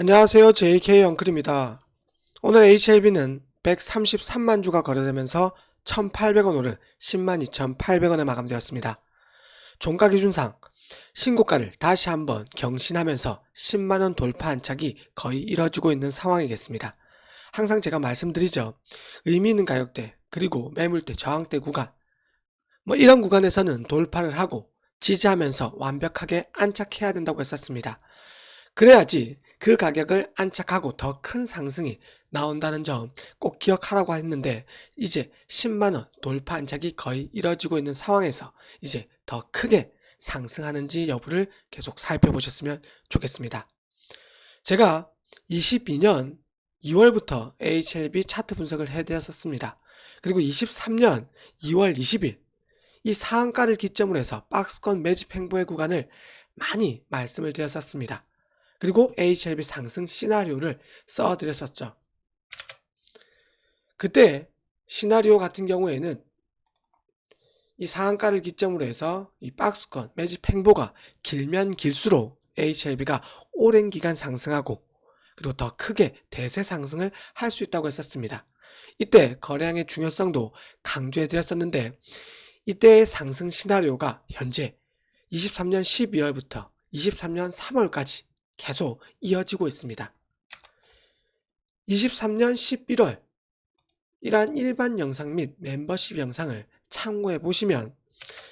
안녕하세요. JK 엉클입니다. 오늘 HLB는 133만 주가 거래되면서 1,800원 오른 102,800원에 마감되었습니다. 종가 기준상 신고가를 다시 한번 경신하면서 10만원 돌파 안착이 거의 이뤄지고 있는 상황이겠습니다. 항상 제가 말씀드리죠. 의미 있는 가격대, 그리고 매물대, 저항대 구간, 뭐 이런 구간에서는 돌파를 하고 지지하면서 완벽하게 안착해야 된다고 했었습니다. 그래야지 그 가격을 안착하고 더 큰 상승이 나온다는 점 꼭 기억하라고 했는데 이제 10만원 돌파 안착이 거의 이뤄지고 있는 상황에서 이제 더 크게 상승하는지 여부를 계속 살펴보셨으면 좋겠습니다. 제가 22년 2월부터 HLB 차트 분석을 해드렸었습니다. 그리고 23년 2월 20일 이 상한가를 기점으로 해서 박스권 매집 행보의 구간을 많이 말씀을 드렸었습니다. 그리고 HLB 상승 시나리오를 써드렸었죠. 그때 시나리오 같은 경우에는 이 상한가를 기점으로 해서 이 박스권 매집 행보가 길면 길수록 HLB가 오랜 기간 상승하고 그리고 더 크게 대세 상승을 할 수 있다고 했었습니다. 이때 거래량의 중요성도 강조해 드렸었는데 이때의 상승 시나리오가 현재 23년 12월부터 23년 3월까지 계속 이어지고 있습니다. 23년 11월 이러한 일반 영상 및 멤버십 영상을 참고해 보시면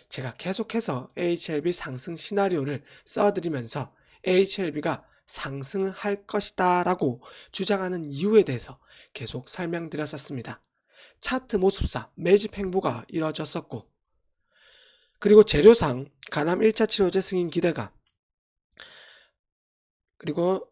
제가 계속해서 HLB 상승 시나리오를 써드리면서 HLB가 상승을 할 것이다 라고 주장하는 이유에 대해서 계속 설명드렸었습니다. 차트 모습상 매집 행보가 이뤄졌었고 그리고 재료상 간암 1차 치료제 승인 기대가 그리고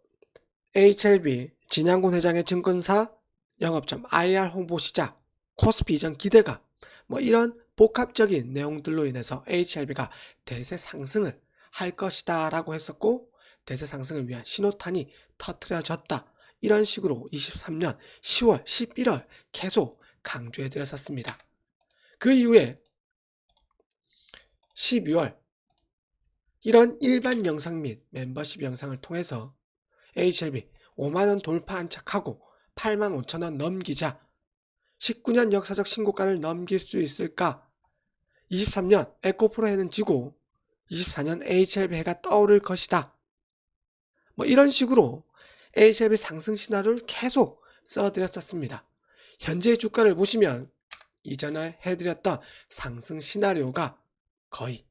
HLB 진양곤 회장의 증권사 영업점 IR 홍보 시작 코스피 이전 기대가 뭐 이런 복합적인 내용들로 인해서 HLB가 대세 상승을 할 것이다 라고 했었고 대세 상승을 위한 신호탄이 터트려졌다. 이런 식으로 23년 10월 11월 계속 강조해 드렸었습니다. 그 이후에 12월 이런 일반 영상 및 멤버십 영상을 통해서 HLB 5만원 돌파 안착하고 8만 5천원 넘기자 19년 역사적 신고가를 넘길 수 있을까? 23년 에코프로 해는 지고 24년 HLB 해가 떠오를 것이다. 뭐 이런 식으로 HLB 상승 시나리오를 계속 써드렸었습니다. 현재의 주가를 보시면 이전에 해드렸던 상승 시나리오가 거의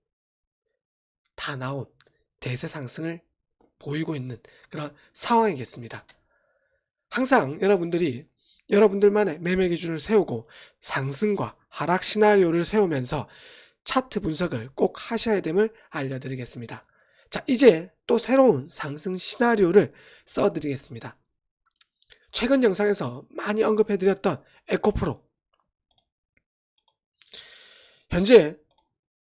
다 나온 대세 상승을 보이고 있는 그런 상황이겠습니다. 항상 여러분들이 여러분들만의 매매 기준을 세우고 상승과 하락 시나리오를 세우면서 차트 분석을 꼭 하셔야 됨을 알려드리겠습니다. 자, 이제 또 새로운 상승 시나리오를 써드리겠습니다. 최근 영상에서 많이 언급해드렸던 에코프로. 현재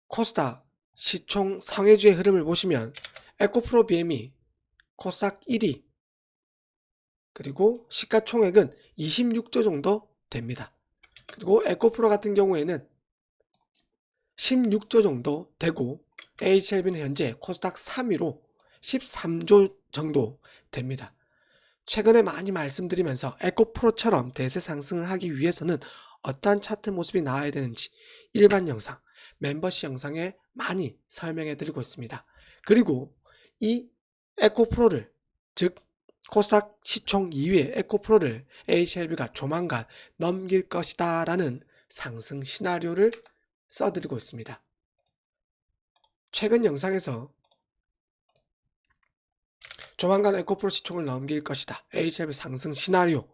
코스닥 시총 상해주의 흐름을 보시면 에코프로 BM이 코스닥 1위 그리고 시가총액은 26조 정도 됩니다. 그리고 에코프로 같은 경우에는 16조 정도 되고 HLB는 현재 코스닥 3위로 13조 정도 됩니다. 최근에 많이 말씀드리면서 에코프로처럼 대세 상승을 하기 위해서는 어떠한 차트 모습이 나와야 되는지 일반 영상, 멤버십 영상에 많이 설명해 드리고 있습니다. 그리고 이 에코프로를 즉 코스닥 시총 2위의 에코프로를 HLB가 조만간 넘길 것이다 라는 상승 시나리오를 써드리고 있습니다. 최근 영상에서 조만간 에코프로 시총을 넘길 것이다. HLB 상승 시나리오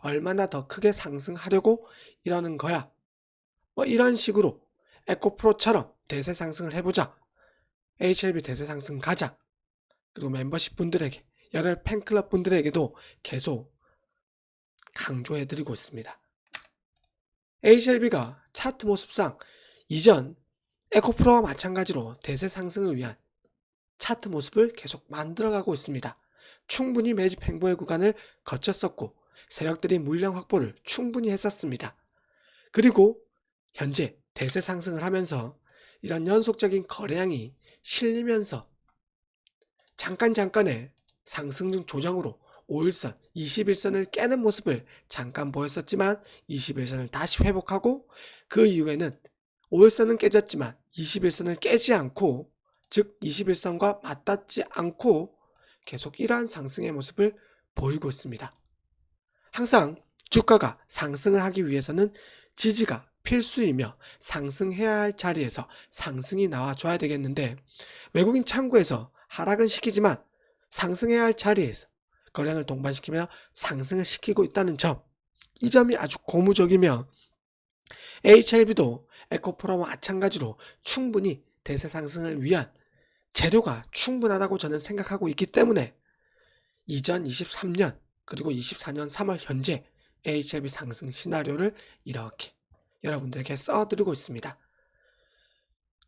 얼마나 더 크게 상승하려고 이러는 거야. 뭐 이런 식으로 에코프로처럼 대세 상승을 해보자. HLB 대세 상승 가자. 그리고 멤버십 분들에게 열혈 팬클럽 분들에게도 계속 강조해드리고 있습니다. HLB가 차트 모습상 이전 에코프로와 마찬가지로 대세 상승을 위한 차트 모습을 계속 만들어가고 있습니다. 충분히 매집 행보의 구간을 거쳤었고 세력들이 물량 확보를 충분히 했었습니다. 그리고 현재 대세 상승을 하면서 이런 연속적인 거래량이 실리면서 잠깐 잠깐의 상승 중 조정으로 5일선, 21선을 깨는 모습을 잠깐 보였었지만 21선을 다시 회복하고 그 이후에는 5일선은 깨졌지만 21선을 깨지 않고 즉 21선과 맞닿지 않고 계속 이러한 상승의 모습을 보이고 있습니다. 항상 주가가 상승을 하기 위해서는 지지가 필수이며 상승해야 할 자리에서 상승이 나와줘야 되겠는데 외국인 창구에서 하락은 시키지만 상승해야 할 자리에서 거량을 동반시키며 상승을 시키고 있다는 점. 이 점이 아주 고무적이며 HLB도 에코프로와 마찬가지로 충분히 대세 상승을 위한 재료가 충분하다고 저는 생각하고 있기 때문에 이전 23년 그리고 24년 3월 현재 HLB 상승 시나리오를 이렇게 여러분들에게 써드리고 있습니다.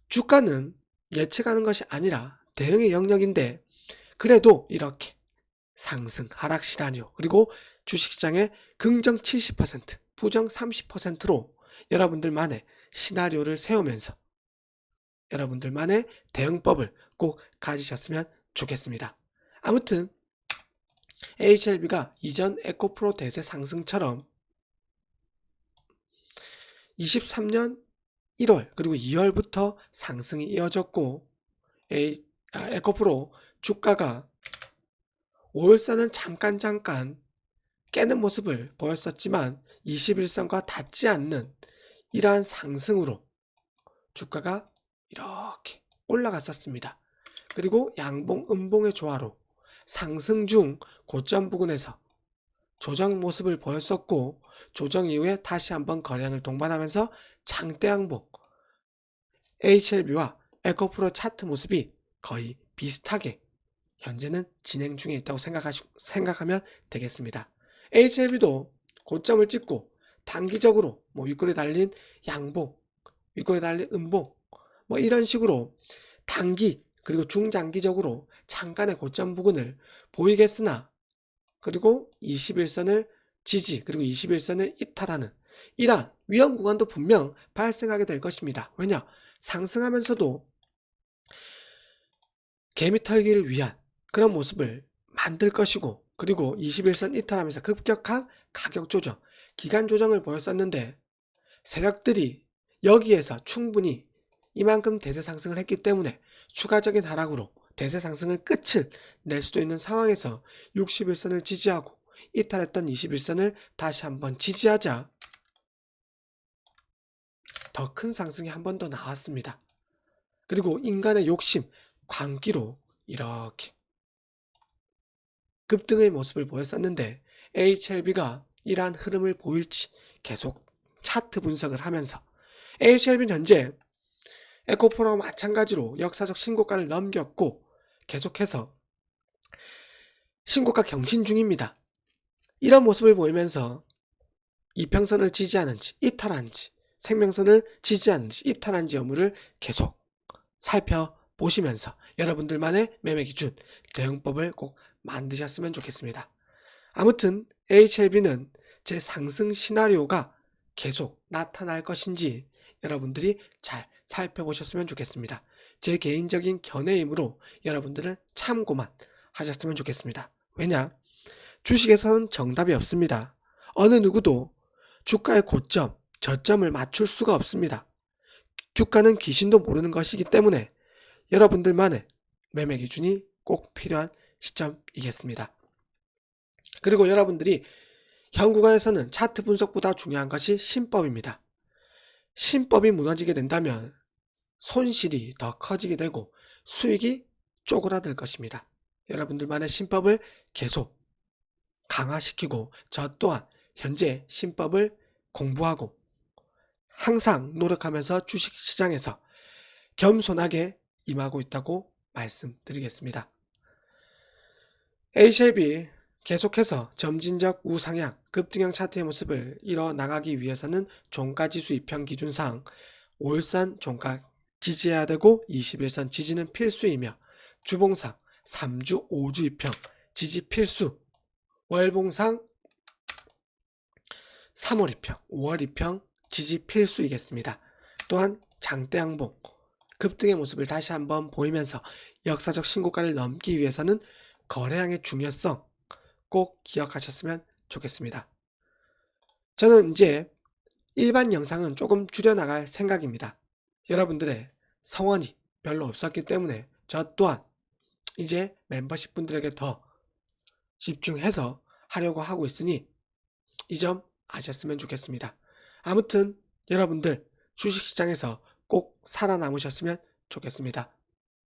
주가는 예측하는 것이 아니라 대응의 영역인데 그래도 이렇게 상승, 하락 시나리오 그리고 주식시장의 긍정 70%, 부정 30%로 여러분들만의 시나리오를 세우면서 여러분들만의 대응법을 꼭 가지셨으면 좋겠습니다. 아무튼 HLB가 이전 에코프로 대세 상승처럼 23년 1월 그리고 2월부터 상승이 이어졌고 A, 아, 에코프로 주가가 5월선은 잠깐 잠깐 깨는 모습을 보였었지만 21선과 닿지 않는 이러한 상승으로 주가가 이렇게 올라갔었습니다. 그리고 양봉 음봉의 조화로 상승 중 고점 부근에서 조정 모습을 보였었고 조정 이후에 다시 한번 거량을 동반하면서 장대 양봉 HLB와 에코프로 차트 모습이 거의 비슷하게 현재는 진행 중에 있다고 생각하시, 생각하면 되겠습니다. HLB도 고점을 찍고 단기적으로 뭐 윗골에 달린 양봉, 윗골에 달린 음봉 뭐 이런 식으로 단기 그리고 중장기적으로 잠깐의 고점 부근을 보이겠으나 그리고 21선을 지지 그리고 21선을 이탈하는 이러한 위험 구간도 분명 발생하게 될 것입니다. 왜냐? 상승하면서도 개미 털기를 위한 그런 모습을 만들 것이고 그리고 21선 이탈하면서 급격한 가격 조정, 기간 조정을 보였었는데 세력들이 여기에서 충분히 이만큼 대세 상승을 했기 때문에 추가적인 하락으로 대세 상승의 끝을 낼 수도 있는 상황에서 61선을 지지하고 이탈했던 21선을 다시 한번 지지하자 더 큰 상승이 한 번 더 나왔습니다. 그리고 인간의 욕심, 광기로 이렇게 급등의 모습을 보였었는데 HLB가 이러한 흐름을 보일지 계속 차트 분석을 하면서 HLB는 현재 에코프로와 마찬가지로 역사적 신고가를 넘겼고 계속해서 신고가 경신 중입니다. 이런 모습을 보이면서 이평선을 지지하는지 이탈하는지 생명선을 지지하는지 이탈한지 여부를 계속 살펴보시면서 여러분들만의 매매 기준 대응법을 꼭 만드셨으면 좋겠습니다. 아무튼 HLB는 제 상승 시나리오가 계속 나타날 것인지 여러분들이 잘 살펴보셨으면 좋겠습니다. 제 개인적인 견해이므로 여러분들은 참고만 하셨으면 좋겠습니다. 왜냐? 주식에서는 정답이 없습니다. 어느 누구도 주가의 고점, 저점을 맞출 수가 없습니다. 주가는 귀신도 모르는 것이기 때문에 여러분들만의 매매 기준이 꼭 필요한 시점이겠습니다. 그리고 여러분들이 현 구간에서는 차트 분석보다 중요한 것이 신법입니다. 신법이 무너지게 된다면 손실이 더 커지게 되고 수익이 쪼그라들 것입니다. 여러분들만의 신법을 계속 강화시키고 저 또한 현재 신법을 공부하고 항상 노력하면서 주식시장에서 겸손하게 임하고 있다고 말씀드리겠습니다. HLB 계속해서 점진적 우상향, 급등형 차트의 모습을 이뤄나가기 위해서는 종가지수 입형 기준상 5일선 종가 지지해야 되고 21선 지지는 필수이며 주봉상 3주 5주 입형 지지 필수 월봉상 3월 입형 5월 입형 지지 필수이겠습니다. 또한 장대양봉 급등의 모습을 다시 한번 보이면서 역사적 신고가를 넘기 위해서는 거래량의 중요성 꼭 기억하셨으면 좋겠습니다. 저는 이제 일반 영상은 조금 줄여나갈 생각입니다. 여러분들의 성원이 별로 없었기 때문에 저 또한 이제 멤버십 분들에게 더 집중해서 하려고 하고 있으니 이 점 아셨으면 좋겠습니다. 아무튼 여러분들 주식시장에서 꼭 살아남으셨으면 좋겠습니다.